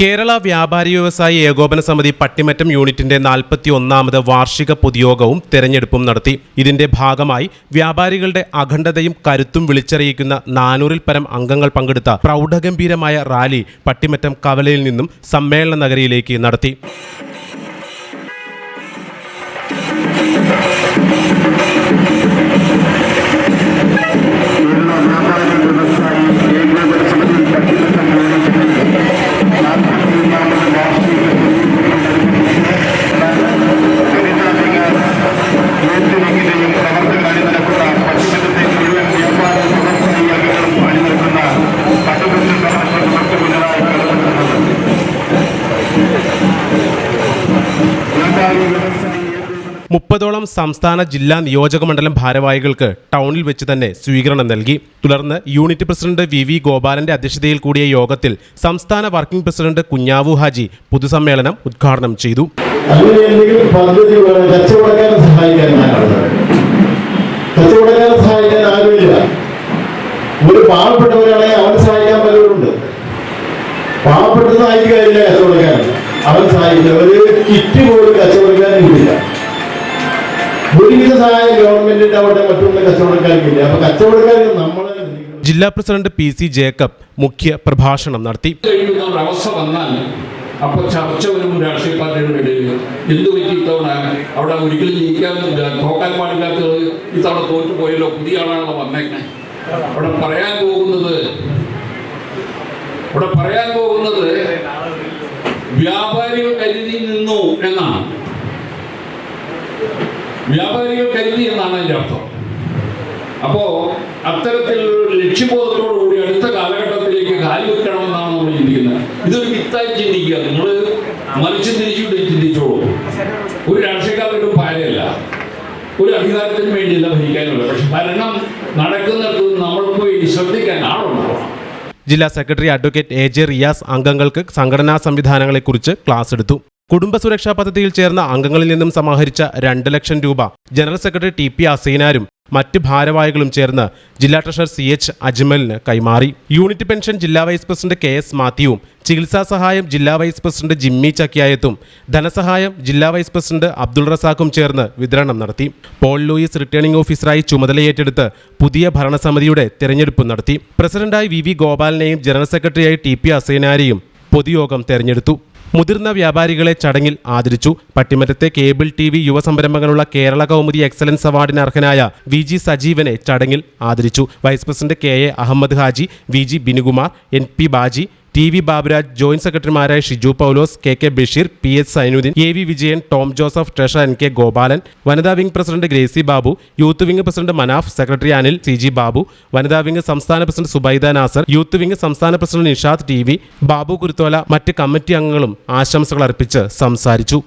കേരള വ്യാപാരി വ്യവസായി ഏകോപന സമിതി പട്ടിമറ്റം യൂണിറ്റിന്റെ നാൽപ്പത്തി ഒന്നാമത് വാർഷിക പൊതുയോഗവും തെരഞ്ഞെടുപ്പും നടത്തി. ഇതിന്റെ ഭാഗമായി വ്യാപാരികളുടെ അഖണ്ഡതയും കരുത്തും വിളിച്ചറിയിക്കുന്ന നാനൂറിൽ പരം അംഗങ്ങൾ പങ്കെടുത്ത പ്രൗഢഗംഭീരമായ റാലി പട്ടിമറ്റം കവലയിൽ നിന്നും സമ്മേളന നഗരിയിലേക്ക് നടത്തി. മുപ്പതോളം സംസ്ഥാന ജില്ലാ നിയോജകമണ്ഡലം ഭാരവാഹികൾക്ക് ടൗണിൽ വെച്ച് തന്നെ സ്വീകരണം നൽകി. തുടർന്ന് യൂണിറ്റ് പ്രസിഡന്റ് വി വി ഗോപാലന്റെ അധ്യക്ഷതയിൽ കൂടിയ യോഗത്തിൽ സംസ്ഥാന വർക്കിംഗ് പ്രസിഡന്റ് കുഞ്ഞാവു ഹാജി പൊതുസമ്മേളനം ഉദ്ഘാടനം ചെയ്തു. വേണം സഹായിക്കാൻ അവൻ സഹായിക്കുക ഒരു കിറ്റ് പോലും സഹായം ഗവൺമെന്റിന്റെ അവിടെ മറ്റുള്ള കച്ചവടക്കാർക്കില്ല. അപ്പൊ കച്ചവടക്കാർക്ക് നമ്മളെ ജില്ലാ പ്രസിഡന്റ് പി സി ജേക്കബ് മുഖ്യ പ്രഭാഷണം നടത്തി. അപ്പൊ ഒരു അവസ്ഥ വന്നാൽ അപ്പോൾ ചർച്ച വരുമ്പോൾ രാഷ്ട്രീയ പാർട്ടിയുടെ ഇടയിൽ എന്ത് പറ്റി ഇത്തവണ? അവിടെ ഒരിക്കലും ജയിക്കാൻ തോക്കാൻ പാടില്ലാത്തത് ഇത്തവണ തോറ്റു പോയല്ലോ. പുതിയ ആളാണല്ലോ വന്നേക്കണേ അവിടെ പറയാൻ പോകുന്നത് അവിടെ പറയാൻ പോകുന്നത് വ്യാപാരികൾ കരുതി നിന്നു എന്നാണ്. വ്യാപാരികൾ കരുതി എന്നാണ് അതിന്റെ അർത്ഥം. അപ്പോ അത്തരത്തിൽ ലക്ഷ്യബോധത്തോടുകൂടി അടുത്ത കാലഘട്ടത്തിലേക്ക് കാൽ വെക്കണമെന്നാണ് നമ്മൾ ചിന്തിക്കുന്നത്. ഇതൊരു വിത്തായി ചിന്തിക്കുക. നിങ്ങൾ മറിച്ച് തിരിച്ചുകൊണ്ട് ചിന്തിച്ചോളൂ. ഒരു രാഷ്ട്രീയക്കാരുടെ പാരയല്ല ഒരു അധികാരത്തിന് വേണ്ടിയല്ല ഭരിക്കാനുള്ള പക്ഷെ ഭരണം നടക്കുന്നിടത്ത് നമ്മൾ പോയി ശ്രദ്ധിക്കാൻ ആളുണ്ടാവണം. ജില്ലാ secretary advocate A J Riyas അംഗങ്ങൾക്ക് സംഘടനാ സംവിധാനങ്ങളെക്കുറിച്ച് ക്ലാസ് എടുത്തു. കുടുംബ സുരക്ഷാ പദ്ധതിയിൽ ചേർന്ന അംഗങ്ങളിൽ നിന്നും സമാഹരിച്ച രണ്ട് ലക്ഷം രൂപ ജനറൽ സെക്രട്ടറി ടി പി അസീനാരും മറ്റ് ഭാരവാഹികളും ചേർന്ന് ജില്ലാ ട്രഷറർ സി എച്ച് അജ്മലിന് കൈമാറി. യൂണിറ്റ് പെൻഷൻ ജില്ലാ വൈസ് പ്രസിഡന്റ് കെ എസ് മാത്യുവും ചികിത്സാ സഹായം ജില്ലാ വൈസ് പ്രസിഡന്റ് ജിമ്മി ചക്കിയായത്തും ധനസഹായം ജില്ലാ വൈസ് പ്രസിഡന്റ് അബ്ദുൾ റസാഖും ചേർന്ന് വിതരണം നടത്തി. പോൾ ലൂയിസ് റിട്ടേണിംഗ് ഓഫീസറായി ചുമതലയേറ്റെടുത്ത് പുതിയ ഭരണസമിതിയുടെ തെരഞ്ഞെടുപ്പ് നടത്തി. പ്രസിഡന്റായി വി വി ഗോപാലിനെയും ജനറൽ സെക്രട്ടറിയായി ടി പി അസൈനാരെയും പൊതുയോഗം തെരഞ്ഞെടുത്തു. മുതിർന്ന വ്യാപാരികളെ ചടങ്ങിൽ ആദരിച്ചു. പട്ടിമറ്റത്തെ കേബിൾ ടി വി യുവസംരംഭങ്ങളുള്ള കേരള കൗമുദി എക്സലൻസ് അവാർഡിന് അർഹനായ വി ജി സജീവനെ ചടങ്ങിൽ ആദരിച്ചു. Vice president K A Ahammed Haji V G Binukumar N P Baji T V Baburaj joint സെക്രട്ടറിമാരായ Shiju Paulose K K Basheer P S Sainuddin A V Vijayan Tom Joseph treasurer N K Gopalan വനിതാ wing president Gracy Babu youth wing president Manaf secretary Anil C G Babu വനിതാ wing സംസ്ഥാന president Subaida Nasar youth wing സംസ്ഥാന president Nishad T V Babu കുരുത്തോല മറ്റ് committee അംഗങ്ങളും ആശംസകൾ അർപ്പിച്ച് സംസാരിച്ചു.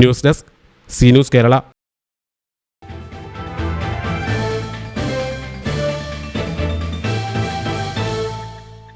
News desk C news Kerala.